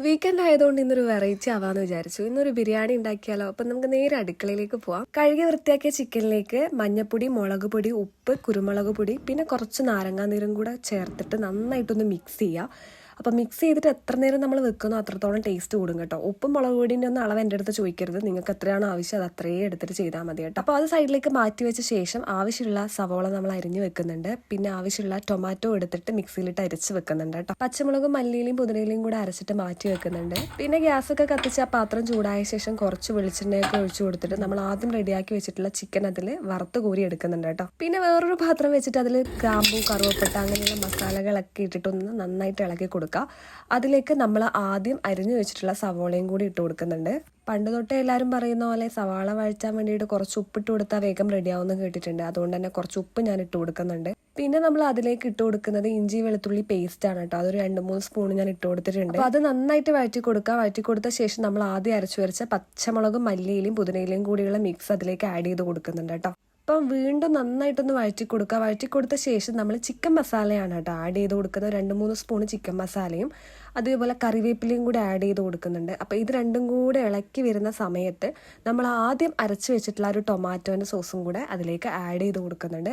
Weekend ആയതുകൊണ്ട് ഇന്നൊരു variety ആവാന്ന് വിചാരിച്ചു. ഇന്നൊരു ബിരിയാണി ഉണ്ടാക്കിയാലോ? അപ്പം നമുക്ക് നേരെ അടുക്കളയിലേക്ക് പോവാം. കഴുകി വൃത്തിയാക്കിയ ചിക്കനിലേക്ക് മഞ്ഞപ്പൊടി മുളക് പൊടി ഉപ്പ് കുരുമുളക് പൊടി പിന്നെ കുറച്ച് നാരങ്ങാനീരും കൂടെ ചേർത്തിട്ട് നന്നായിട്ടൊന്ന് മിക്സ് ചെയ്യാം. അപ്പം മിക്സ് ചെയ്തിട്ട് എത്ര നേരം നമ്മൾ വെക്കുന്നോ അത്രത്തോളം ടേസ്റ്റ് കൂടും കേട്ടോ. ഉപ്പും മുളക് പൊടിന്റെ ഒന്നും അളവ് എന്റെ അടുത്ത് ചോദിക്കരുത്. നിങ്ങൾക്ക് എത്രയാണ് ആവശ്യം അത് അത്രയും എടുത്തിട്ട് ചെയ്താൽ മതി കേട്ടോ. അപ്പോൾ അത് സൈഡിലേക്ക് മാറ്റി വെച്ച ശേഷം ആവശ്യമുള്ള സവോള നമ്മൾ അരിഞ്ഞ് വെക്കുന്നുണ്ട്. പിന്നെ ആവശ്യമുള്ള ടൊമാറ്റോ എടുത്തിട്ട് മിക്സിയിലിട്ട് അരച്ച് വെക്കുന്നുണ്ട് കേട്ടോ. പച്ചമുളകും മല്ലിയിലും പുതിനയിലും കൂടെ അരച്ചിട്ട് മാറ്റി വെക്കുന്നുണ്ട്. പിന്നെ ഗ്യാസൊക്കെ കത്തിച്ച് ആ പാത്രം ചൂടായ ശേഷം കുറച്ച് വെളിച്ചെണ്ണയൊക്കെ ഒഴിച്ചു കൊടുത്തിട്ട് നമ്മൾ ആദ്യം റെഡിയാക്കി വെച്ചിട്ടുള്ള ചിക്കൻ അതിൽ വറുത്ത് കോരി എടുക്കുന്നുണ്ട് കേട്ടോ. പിന്നെ വേറൊരു പാത്രം വെച്ചിട്ട് അതിൽ ഗ്രാമ്പൂ കറുവപ്പട്ട അങ്ങനെയുള്ള മസാലകളൊക്കെ ഇട്ടിട്ടൊന്ന് നന്നായിട്ട് ഇളക്കി കൊടുക്കുക അതിലേക്ക് നമ്മൾ ആദ്യം അരിഞ്ഞു വെച്ചിട്ടുള്ള സവോളയും കൂടി ഇട്ട് കൊടുക്കുന്നുണ്ട്. പണ്ട് തൊട്ടേ എല്ലാവരും പറയുന്ന പോലെ സവാള വഴിച്ചാൻ വേണ്ടിയിട്ട് കുറച്ച് ഉപ്പിട്ട് കൊടുത്താൽ വേഗം റെഡിയാവുമെന്ന് കേട്ടിട്ടുണ്ട്. അതുകൊണ്ട് തന്നെ കുറച്ച് ഉപ്പ് ഞാൻ ഇട്ട് കൊടുക്കുന്നുണ്ട്. പിന്നെ നമ്മൾ അതിലേക്ക് ഇട്ട് കൊടുക്കുന്നത് ഇഞ്ചി വെളുത്തുള്ളി പേസ്റ്റ് ആണ് കേട്ടോ. അതൊരു രണ്ട് മൂന്ന് സ്പൂൺ ഞാൻ ഇട്ട് കൊടുത്തിട്ടുണ്ട്. അപ്പോൾ അത് നന്നായിട്ട് വഴറ്റി കൊടുക്കുക. വഴറ്റി കൊടുത്ത ശേഷം നമ്മൾ ആദ്യം അരച്ചു വരച്ച പച്ചമുളകും മല്ലിയിലും പുതിനയിലും കൂടിയുള്ള മിക്സ് അതിലേക്ക് ആഡ് ചെയ്ത് കൊടുക്കുന്നുണ്ട് കേട്ടോ. അപ്പം വീണ്ടും നന്നായിട്ടൊന്ന് വഴറ്റി കൊടുക്കുക വഴറ്റി കൊടുത്ത ശേഷം നമ്മൾ ചിക്കൻ മസാലയാണ് കേട്ടോ ആഡ് ചെയ്ത് കൊടുക്കുന്നത്. രണ്ട് മൂന്ന് സ്പൂൺ ചിക്കൻ മസാലയും അതേപോലെ കറിവേപ്പിലയും കൂടി ആഡ് ചെയ്ത് കൊടുക്കുന്നുണ്ട്. അപ്പോൾ ഇത് രണ്ടും കൂടെ ഇളക്കി വരുന്ന സമയത്ത് നമ്മൾ ആദ്യം അരച്ച് വെച്ചിട്ടുള്ള ഒരു ടൊമാറ്റോന്റെ സോസും കൂടെ അതിലേക്ക് ആഡ് ചെയ്ത് കൊടുക്കുന്നുണ്ട്.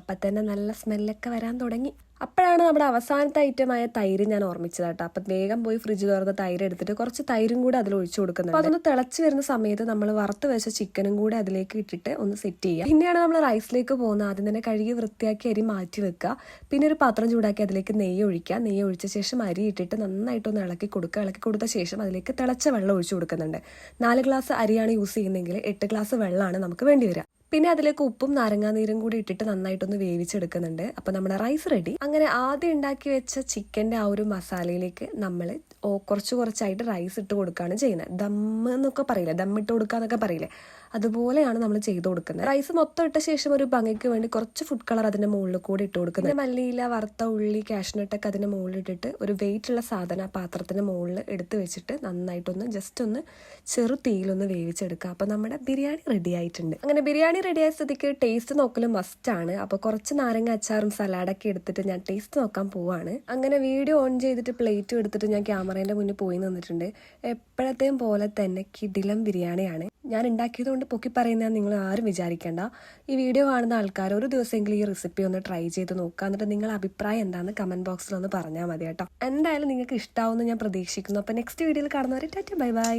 അപ്പം തന്നെ നല്ല സ്മെല്ലൊക്കെ വരാൻ തുടങ്ങി. അപ്പോഴാണ് നമ്മുടെ അവസാനത്തെ ഐറ്റമായ തൈര് ഞാൻ ഓർമ്മിച്ചത് കേട്ടോ. അപ്പം വേഗം പോയി ഫ്രിഡ്ജ് തുറന്ന് തൈര് എടുത്തിട്ട് കുറച്ച് തൈരും കൂടെ അതിൽ ഒഴിച്ചു കൊടുക്കുന്നത് അപ്പോൾ അതൊന്ന് തിളച്ച് വരുന്ന സമയത്ത് നമ്മൾ വറുത്ത് വെച്ച ചിക്കനും കൂടെ അതിലേക്ക് ഇട്ടിട്ട് ഒന്ന് സെറ്റ് ചെയ്യുക. പിന്നെയാണ് നമ്മൾ റൈസിലേക്ക് പോകുന്നത് ആദ്യം തന്നെ കഴുകി വൃത്തിയാക്കി അരി മാറ്റി വെക്കുക. പിന്നെ ഒരു പാത്രം ചൂടാക്കി അതിലേക്ക് നെയ്യ് ഒഴിക്കുക. നെയ്യ് ഒഴിച്ച ശേഷം അരി ഇട്ടിട്ട് നന്നായിട്ടൊന്ന് ഇളക്കി കൊടുക്കുക. ഇളക്കി കൊടുത്ത ശേഷം അതിലേക്ക് തിളച്ച വെള്ളം ഒഴിച്ചു കൊടുക്കുന്നുണ്ട്. നാല് ഗ്ലാസ് അരിയാണ് യൂസ് ചെയ്യുന്നതെങ്കിൽ എട്ട് ഗ്ലാസ് വെള്ളമാണ് നമുക്ക് വേണ്ടി വരിക. പിന്നെ അതിലേക്ക് ഉപ്പും നാരങ്ങാനീരും കൂടി ഇട്ടിട്ട് നന്നായിട്ടൊന്ന് വേവിച്ചെടുക്കുന്നുണ്ട്. അപ്പോൾ നമ്മുടെ റൈസ് റെഡി അങ്ങനെ ആദ്യം ഉണ്ടാക്കി വെച്ച ചിക്കന്റെ ആ ഒരു മസാലയിലേക്ക് നമ്മൾ കുറച്ച് കുറച്ചായിട്ട് റൈസ് ഇട്ട് കൊടുക്കുകയാണ് ചെയ്യുന്നത്. ദമ്മ് എന്നൊക്കെ പറയില്ലേ? ദമ്മിട്ട് കൊടുക്കുക എന്നൊക്കെ പറയില്ലേ? അതുപോലെയാണ് നമ്മൾ ചെയ്ത് കൊടുക്കുന്നത്. റൈസ് മൊത്തം ഇട്ട ശേഷം ഒരു ഭംഗിക്ക് വേണ്ടി കുറച്ച് ഫുഡ് കളർ അതിന്റെ മുകളിൽ കൂടി ഇട്ട് കൊടുക്കുന്നത്. മല്ലിയില വറുത്ത ഉള്ളി കാഷ്നട്ടൊക്കെ അതിന്റെ മുകളിൽ ഇട്ടിട്ട് ഒരു വെയിറ്റ് ഉള്ള സാധനം ആ പാത്രത്തിന്റെ മുകളിൽ എടുത്ത് വെച്ചിട്ട് നന്നായിട്ടൊന്ന് ജസ്റ്റ് ഒന്ന് ചെറു തീയിലൊന്ന് വേവിച്ചെടുക്കുക. അപ്പോൾ നമ്മുടെ ബിരിയാണി റെഡി ആയിട്ടുണ്ട്. അങ്ങനെ ബിരിയാണി റെഡി ആയ സ്ഥിതിക്ക് ടേസ്റ്റ് നോക്കലും ആണ്. അപ്പോൾ കുറച്ച് നാരങ്ങ അച്ചാറും സലാഡൊക്കെ എടുത്തിട്ട് ഞാൻ ടേസ്റ്റ് നോക്കാൻ പോവാണ്. അങ്ങനെ വീഡിയോ ഓൺ ചെയ്തിട്ട് പ്ലേറ്റും എടുത്തിട്ട് ഞാൻ ക്യാമറേന്റെ മുന്നിൽ പോയി നിന്നിട്ടുണ്ട്. എപ്പോഴത്തെയും പോലെ തന്നെ കിടിലം ബിരിയാണിയാണ്. ഞാൻ ഉണ്ടാക്കിയത് കൊണ്ട് പൊക്കി പറയുന്നത് നിങ്ങൾ ആരും വിചാരിക്കേണ്ട. ഈ വീഡിയോ കാണുന്ന ആൾക്കാർ ഒരു ദിവസമെങ്കിലും ഈ റെസിപ്പി ഒന്ന് ട്രൈ ചെയ്ത് നോക്കുക. എന്നിട്ട് നിങ്ങളുടെ അഭിപ്രായം എന്താണെന്ന് കമന്റ് ബോക്സിൽ ഒന്ന് പറഞ്ഞാൽ മതി കേട്ടോ. എന്തായാലും നിങ്ങൾക്ക് ഇഷ്ടമാവുമെന്ന് ഞാൻ പ്രതീക്ഷിക്കുന്നു. അപ്പോൾ നെക്സ്റ്റ് വീഡിയോയിൽ കാണുന്നവരെ ടാറ്റ ബൈ ബൈ.